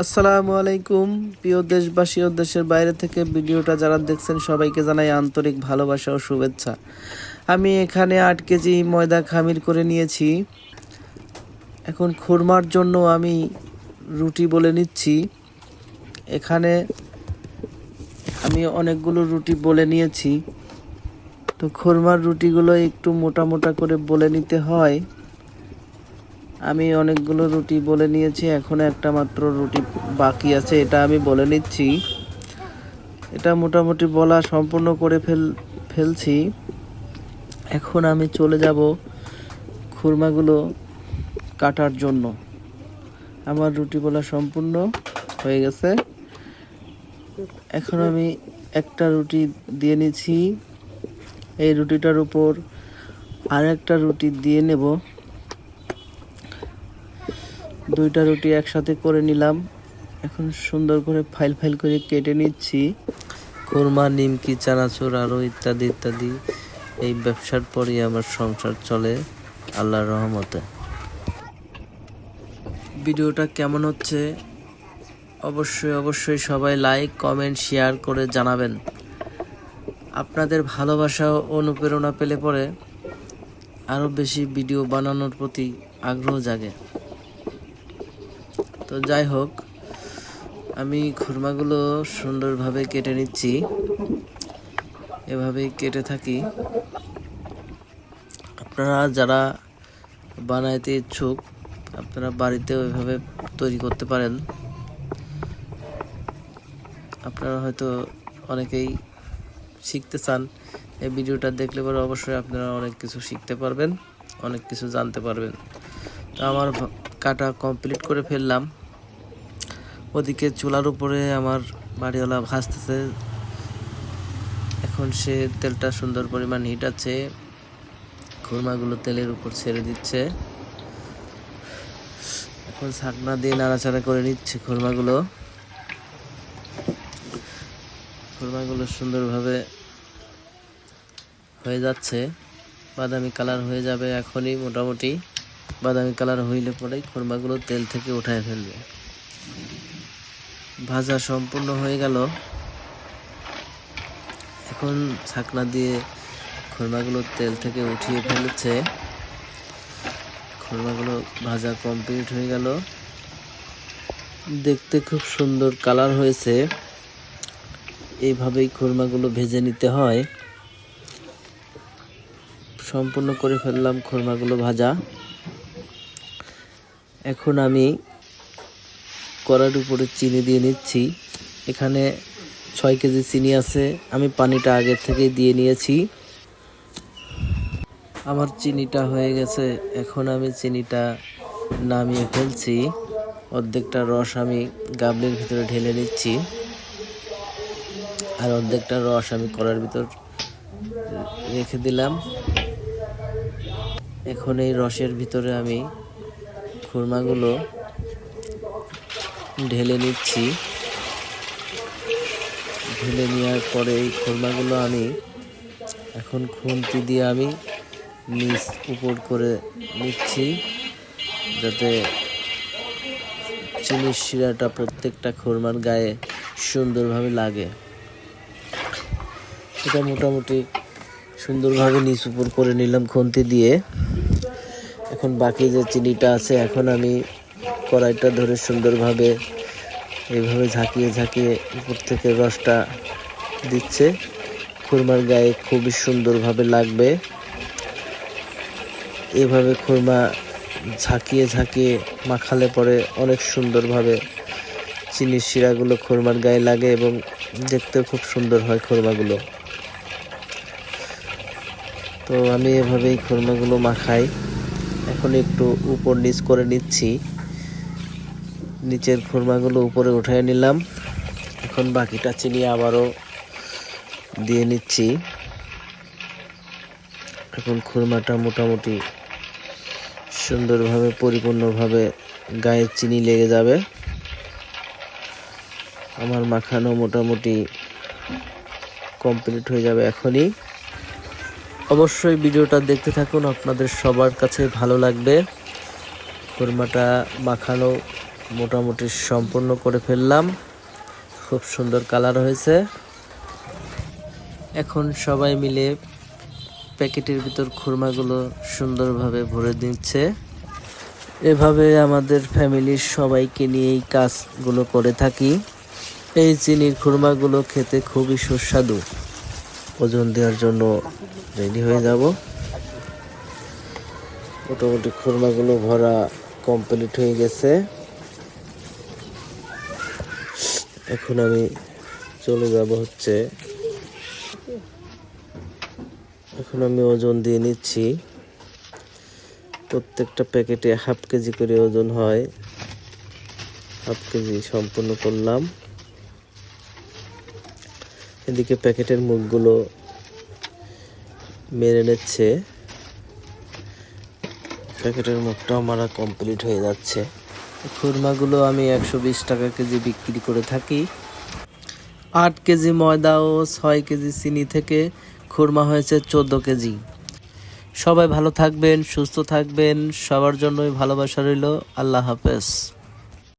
আসসালামু আলাইকুম। প্রিয় দেশবাসী ও দেশের বাইরে থেকে ভিডিওটা যারা দেখছেন, সবাইকে জানাই আন্তরিক ভালোবাসা ও শুভেচ্ছা। আমি এখানে আট কেজি ময়দা খামির করে নিয়েছি। এখন খুরমার জন্য আমি রুটি বলে নিচ্ছি। এখানে আমি অনেকগুলো রুটি বলে নিয়েছি। তো খুরমার রুটিগুলো একটু মোটা মোটা করে বলে নিতে হয়। আমি অনেকগুলো রুটি বলে নিয়েছি, এখন একটা মাত্র রুটি বাকি আছে, এটা আমি বলে নিচ্ছি। এটা মোটামুটি বলা সম্পূর্ণ করে ফেল, ফেলছি। এখন আমি চলে যাব খুরমাগুলো কাটার জন্য। আমার রুটি বলা সম্পূর্ণ হয়ে গেছে। এখন আমি একটা রুটি দিয়ে নিচ্ছি। এই রুটিটার উপর আর একটা রুটি দিয়ে নেব। দুইটা রুটি একসাথে করে নিলাম। এখন সুন্দর করে ফাইল ফাইল করে কেটে নিচ্ছি। কোরমা, নিমকি, চানাচুর আরও ইত্যাদি ইত্যাদি। এই ব্যবসার পরই আমার সংসার চলে। আল্লাহর রহমতে। ভিডিওটা কেমন হচ্ছে? অবশ্যই অবশ্যই সবাই লাইক কমেন্ট শেয়ার করে জানাবেন। আপনাদের ভালোবাসা ও অনুপ্রেরণা পেলে পরে আরও বেশি ভিডিও বানানোর প্রতি আগ্রহ জাগে। তো যাই হোক, আমি খুরমাগুলো সুন্দরভাবে কেটে নিচ্ছি। এভাবেই কেটে থাকি। আপনারা যারা বানাইতে ইচ্ছুক, আপনারা বাড়িতে ওইভাবে তৈরি করতে পারেন। আপনারা হয়তো অনেকেই শিখতে চান, এই ভিডিওটা দেখলে পরে অবশ্যই আপনারা অনেক কিছু শিখতে পারবেন, অনেক কিছু জানতে পারবেন। তো আমার কাটা কমপ্লিট করে ফেললাম। ওদিকে চুলার উপরে আমার বাড়িওয়ালা ভাসতেছে। এখন সে তেলটা সুন্দর পরিমাণ হিট আছে। খুরমাগুলো তেলের উপর ছেড়ে দিচ্ছে। এখন ছাকনা দিয়ে নাড়াচাড়া করে নিচ্ছে খুরমাগুলো। খুরমাগুলো সুন্দরভাবে হয়ে যাচ্ছে। বাদামি কালার হয়ে যাবে এখনই মোটামুটি। বাদামি কালার হইলে পরেই খুরমাগুলো তেল থেকে উঠায় ফেলবে। ভাজা সম্পূর্ণ হয়ে গেল। এখন ছাকনা দিয়ে খুরমাগুলো তেল থেকে উঠিয়ে ফেলেছে। খুরমাগুলো ভাজা কমপ্লিট হয়ে গেল। দেখতে খুব সুন্দর কালার হয়েছে। এইভাবেই খুরমাগুলো ভেজে নিতে হয়। সম্পূর্ণ করে ফেললাম খুরমাগুলো ভাজা। এখন আমি কড়ার উপরে চিনি দিয়ে নিচ্ছি। এখানে ছয় কেজি চিনি আছে। আমি পানিটা আগের থেকেই দিয়ে নিয়েছি। আমার চিনিটা হয়ে গেছে। এখন আমি চিনিটা নামিয়ে ফেলছি। অর্ধেকটা রস আমি গাবলির ভিতরে ঢেলে নিচ্ছি। আর অর্ধেকটা রস আমি কড়ার ভিতর রেখে দিলাম। এখন এই রসের ভিতরে আমি খুরমাগুলো ঢেলে নিচ্ছি। ঢেলে নেওয়ার পরে এই খুরমাগুলো আমি এখন খুন্তি দিয়ে আমি নিচ উপর করে নিচ্ছি, যাতে চিনির শিরাটা প্রত্যেকটা খুরমার গায়ে সুন্দরভাবে লাগে। এটা মোটামুটি সুন্দরভাবে নিচ উপর করে নিলাম খুন্তি দিয়ে। এখন বাকি যে চিনিটা আছে, এখন আমি কড়াইটা ধরে সুন্দরভাবে এইভাবে ঝাঁকিয়ে ঝাঁকিয়ে উপর থেকে রসটা দিচ্ছে। খুরমার গায়ে খুবই সুন্দরভাবে লাগবে। এভাবে খুরমা ঝাঁকিয়ে ঝাঁকিয়ে মাখালে পরে অনেক সুন্দরভাবে চিনির শিরাগুলো খুরমার গায়ে লাগে এবং দেখতেও খুব সুন্দর হয় খুরমাগুলো। তো আমি এভাবেই খুরমাগুলো মাখাই। এখন একটু উপর নিচ করে নিচ্ছি। নিচের খুরমাগুলো উপরে উঠিয়ে নিলাম। এখন বাকিটা চিনি আবারও দিয়ে নিচ্ছি। এখন খুরমাটা মোটামুটি সুন্দরভাবে, পরিপূর্ণভাবে গায়ে চিনি লেগে যাবে। আমার মাখানো মোটামুটি কমপ্লিট হয়ে যাবে এখনই। অবশ্যই ভিডিওটা দেখতে থাকুন, আপনাদের সবার কাছে ভালো লাগবে। কোরমাটা মাখানো মোটামুটি সম্পূর্ণ করে ফেললাম। খুব সুন্দর কালার হয়েছে। এখন সবাই মিলে প্যাকেটের ভিতর খুরমাগুলো সুন্দরভাবে ভরে দিচ্ছে এভাবে আমাদের ফ্যামিলির সবাইকে নিয়ে এই কাজগুলো করে থাকি। এই চিনির খুরমাগুলো খেতে খুবই সুস্বাদু। ওজন দেওয়ার জন্য রেডি হয়ে যাব। মোটামুটি খুরমাগুলো ভরা কমপ্লিট হয়ে গেছে। এখন আমি চলে যাব হচ্ছে, এখন আমি ওজন দিয়ে নিচ্ছি। প্রত্যেকটা প্যাকেটে হাফ কেজি করে ওজন হয়। হাফ কেজি সম্পূর্ণ করলাম। এদিকে প্যাকেটের মুখগুলো মেরে নিচ্ছে। প্যাকেটের মুখটা আমার কমপ্লিট হয়ে যাচ্ছে। খুরমাগুলো আমি একশো বিশ টাকা কেজি বিক্রি করে থাকি। আট কেজি ময়দা ও ছয় কেজি চিনি থেকে খুরমা হয়েছে চোদ্দ কেজি। সবাই ভালো থাকবেন, সুস্থ থাকবেন, সবার জন্যই ভালোবাসা রইল। আল্লাহ হাফেজ।